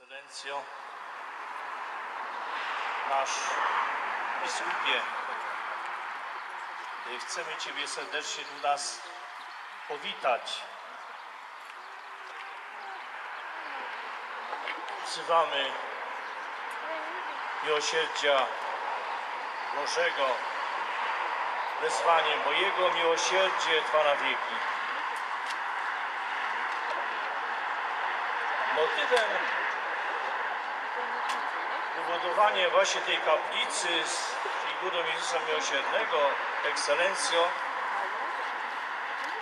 Ekscelencjo, nasz biskupie, y, chcemy Ciebie serdecznie tu nas powitać. Wzywamy miłosierdzia Bożego wezwaniem, bo Jego miłosierdzie trwa na wieki. Motywem wybudowania właśnie tej kaplicy z figurą Jezusa Miłosiernego, ekscelencjo,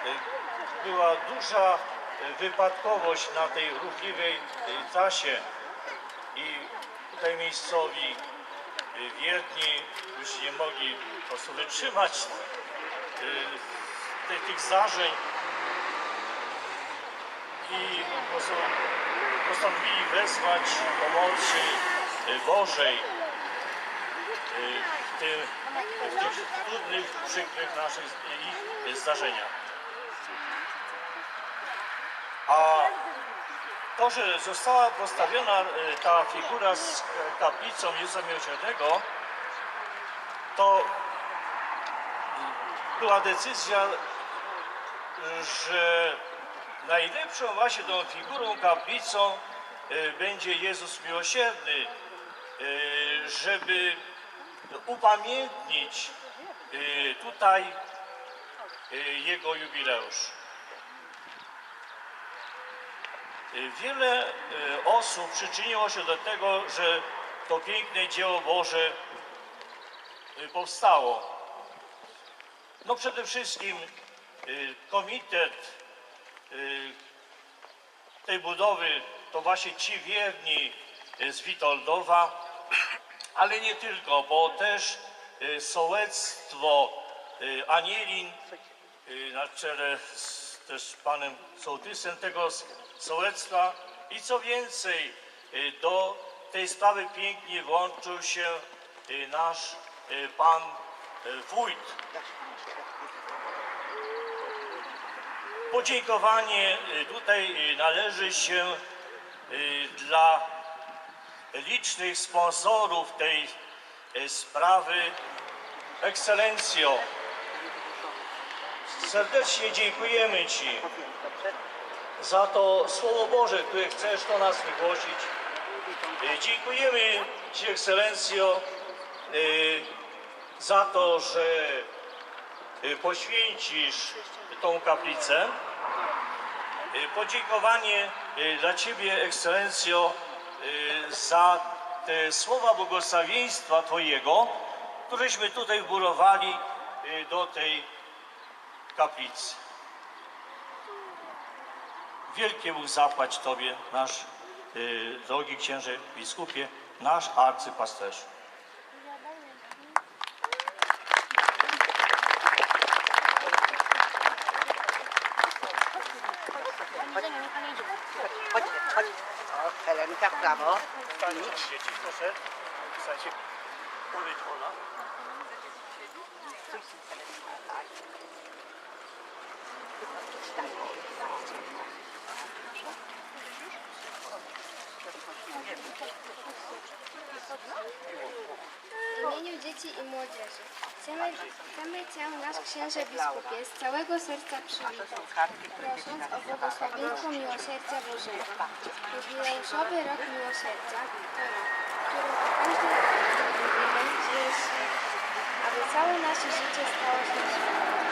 y, była duża wypadkowość na tej ruchliwej y, trasie. I tutaj miejscowi y, wierni już nie mogli po prostu wytrzymać tych, tych zdarzeń. I po prostu postanowili wezwać pomocy Bożej y, w, tym, w tych trudnych, przykrych naszych ich zdarzeniach. A to, że została postawiona y, ta figura z kaplicą Jezusa Miłosiernego, to była decyzja, że najlepszą właśnie tą figurą, kaplicą y, będzie Jezus Miłosierny, żeby upamiętnić y, tutaj y, Jego jubileusz. Y, Wiele y, osób przyczyniło się do tego, że to piękne dzieło Boże y, powstało. No przede wszystkim y, komitet y, tej budowy to właśnie ci wierni y, z Witoldowa, ale nie tylko, bo też y, sołectwo y, Anielin y, na czele z też panem sołtysem tego sołectwa i co więcej, do tej sprawy pięknie włączył się nasz pan wójt. Podziękowanie tutaj należy się dla licznych sponsorów tej y, sprawy. Ekscelencjo, serdecznie dziękujemy Ci za to Słowo Boże, które chcesz do nas wygłosić. Y, Dziękujemy Ci, Ekscelencjo, y, za to, że poświęcisz tą kaplicę. Podziękowanie dla Ciebie, Ekscelencjo, za te słowa błogosławieństwa Twojego, któreśmy tutaj wbudowali y, do tej kaplicy. Wielkie Bóg zapłać Tobie, nasz y, drogi księże biskupie, nasz arcypasterz. Helenka w prawo. Idź. Dzieci, proszę. Słuchajcie, powiedz Ola. W imieniu dzieci i młodzieży chcemy, chcemy Cię, nasz księże biskupie, z całego serca przywitać, prosząc o błogosławieństwo miłosierdzia Bożego. Jubileuszowy rok miłosierdzia to rok, w którym o każdej mówimy, że jest święty, aby całe nasze życie stało się świętym.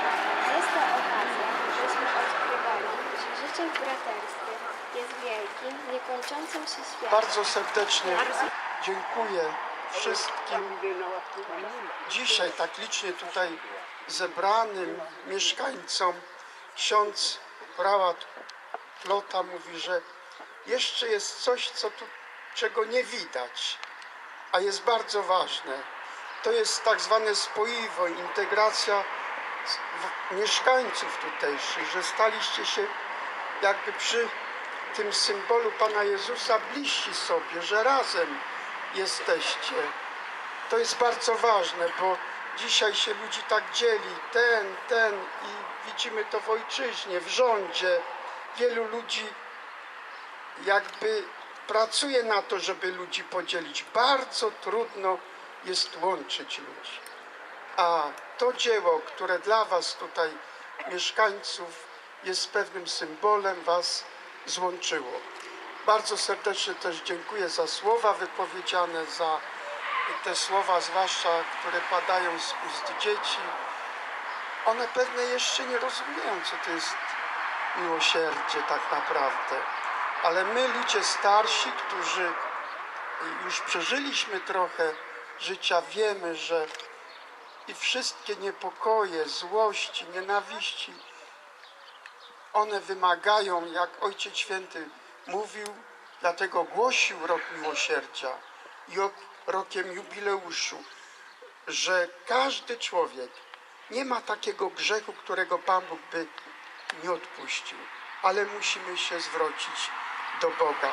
Jest to okazja, byśmy odkrywali, że życie w braterstwie jest wielkim, niekończącym się światem. Bardzo serdecznie dziękuję wszystkim dzisiaj tak licznie tutaj zebranym mieszkańcom. Ksiądz prałat Plota mówi, że jeszcze jest coś, co tu, czego nie widać, a jest bardzo ważne. To jest tak zwane spoiwo, integracja mieszkańców tutejszych, że staliście się jakby przy tym symbolu Pana Jezusa bliżsi sobie, że razem jesteście. To jest bardzo ważne, bo dzisiaj się ludzi tak dzieli, ten, ten i widzimy to w ojczyźnie, w rządzie. Wielu ludzi jakby pracuje na to, żeby ludzi podzielić. Bardzo trudno jest łączyć ludzi. A to dzieło, które dla Was tutaj, mieszkańców, jest pewnym symbolem, Was złączyło. Bardzo serdecznie też dziękuję za słowa wypowiedziane, za te słowa, zwłaszcza które padają z ust dzieci. One pewnie jeszcze nie rozumieją, co to jest miłosierdzie tak naprawdę. Ale my, ludzie starsi, którzy już przeżyliśmy trochę życia, wiemy, że i wszystkie niepokoje, złości, nienawiści, one wymagają, jak Ojciec Święty mówił, dlatego głosił rok miłosierdzia i ok- rokiem jubileuszu, że każdy człowiek nie ma takiego grzechu, którego Pan Bóg by nie odpuścił, ale musimy się zwrócić do Boga.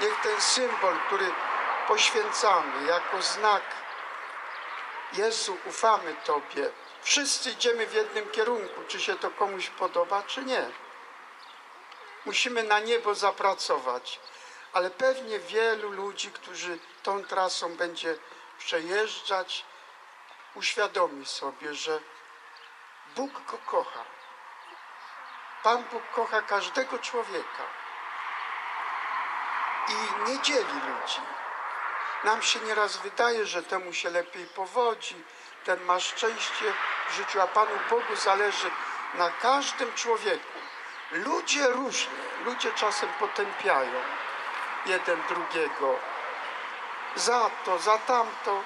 Niech ten symbol, który poświęcamy jako znak Jezu, ufamy Tobie. Wszyscy idziemy w jednym kierunku, czy się to komuś podoba, czy nie. Musimy na niebo zapracować, ale pewnie wielu ludzi, którzy tą trasą będzie przejeżdżać, uświadomi sobie, że Bóg go kocha. Pan Bóg kocha każdego człowieka i nie dzieli ludzi. Nam się nieraz wydaje, że temu się lepiej powodzi, ten ma szczęście w życiu, a Panu Bogu zależy na każdym człowieku. Ludzie różnie, ludzie czasem potępiają jeden drugiego za to, za tamto.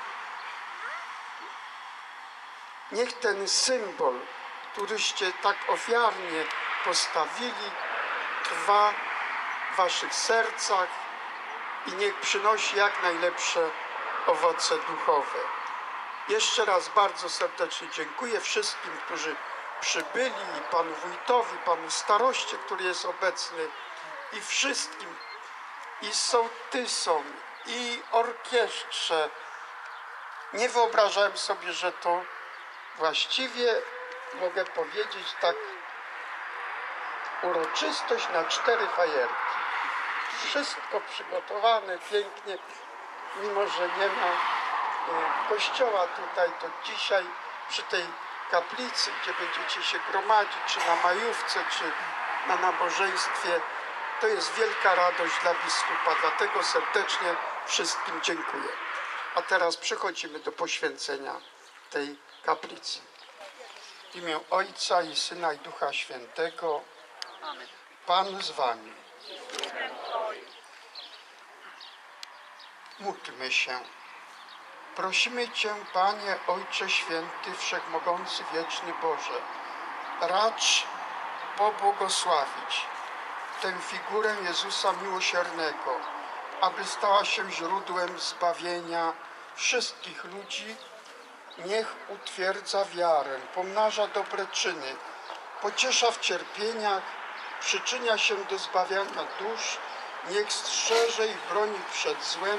Niech ten symbol, któryście tak ofiarnie postawili, trwa w waszych sercach i niech przynosi jak najlepsze owoce duchowe. Jeszcze raz bardzo serdecznie dziękuję wszystkim, którzy przybyli, i panu wójtowi, panu staroście, który jest obecny, i wszystkim, i sołtysom, i orkiestrze. Nie wyobrażałem sobie, że to właściwie, mogę powiedzieć tak, uroczystość na cztery fajerki wszystko przygotowane pięknie, mimo że nie ma e, kościoła tutaj, to dzisiaj przy tej kaplicy, gdzie będziecie się gromadzić, czy na majówce, czy na nabożeństwie, to jest wielka radość dla biskupa, dlatego serdecznie wszystkim dziękuję. A teraz przechodzimy do poświęcenia tej kaplicy. W imię Ojca i Syna i Ducha Świętego, Pan z Wami. Módlmy się. Prosimy Cię, Panie Ojcze Święty, Wszechmogący, Wieczny Boże, racz pobłogosławić tę figurę Jezusa Miłosiernego, aby stała się źródłem zbawienia wszystkich ludzi. Niech utwierdza wiarę, pomnaża dobre czyny, pociesza w cierpieniach, przyczynia się do zbawiania dusz, niech strzeże i broni przed złem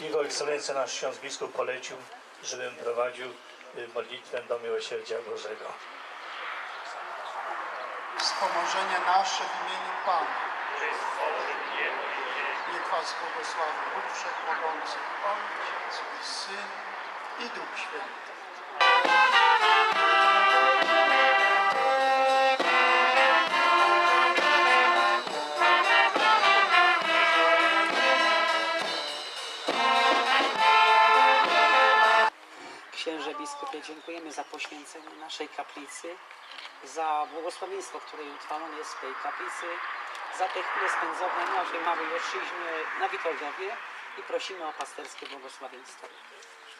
Jego Ekscelencja nasz ksiądz biskup polecił, żebym prowadził y, modlitwę do miłosierdzia Bożego wspomożenie nasze w imieniu Pana. Niech Was błogosławi Bóg Wszechmogący, Ojciec i Syn i Duch Święty. Biskupie, dziękujemy za poświęcenie naszej kaplicy za błogosławieństwo, które utrwalone jest w tej kaplicy, za te chwile spędzone w naszej małej ojczyźnie na Witoldowie i prosimy o pasterskie błogosławieństwo.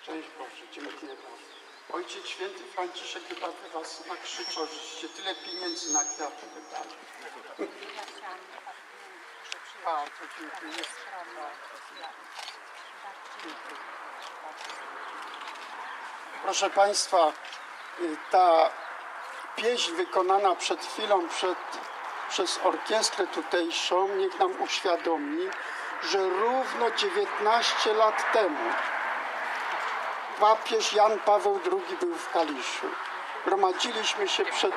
Szczęść Boże, dziękuję bardzo. Ojciec Święty Franciszek chyba by was nakrzyczał, żeście tyle pieniędzy na kwiaty wydali. Bardzo dziękuję. Proszę Państwa, y, ta pieśń wykonana przed chwilą przed, przez orkiestrę tutejszą niech nam uświadomi, że równo 19 lat temu papież Jan Paweł II był w Kaliszu. Gromadziliśmy się przed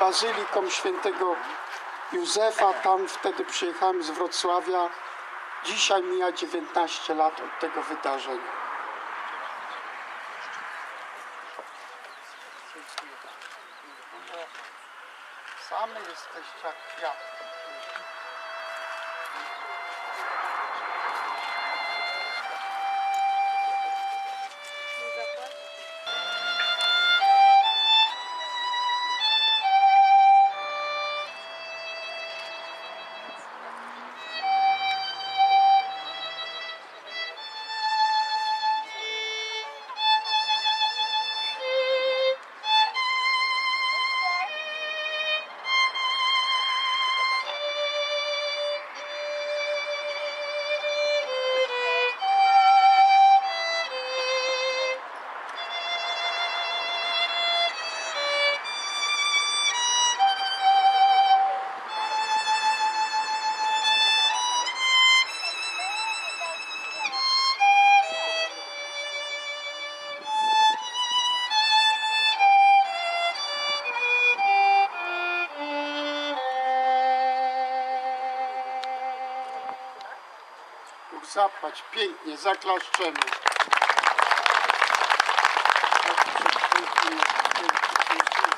bazyliką świętego Józefa, tam wtedy przyjechałem z Wrocławia. Dzisiaj mija 19 lat od tego wydarzenia. Jesteście jak kwiat. Zapłać pięknie, zaklaszczemy. Ma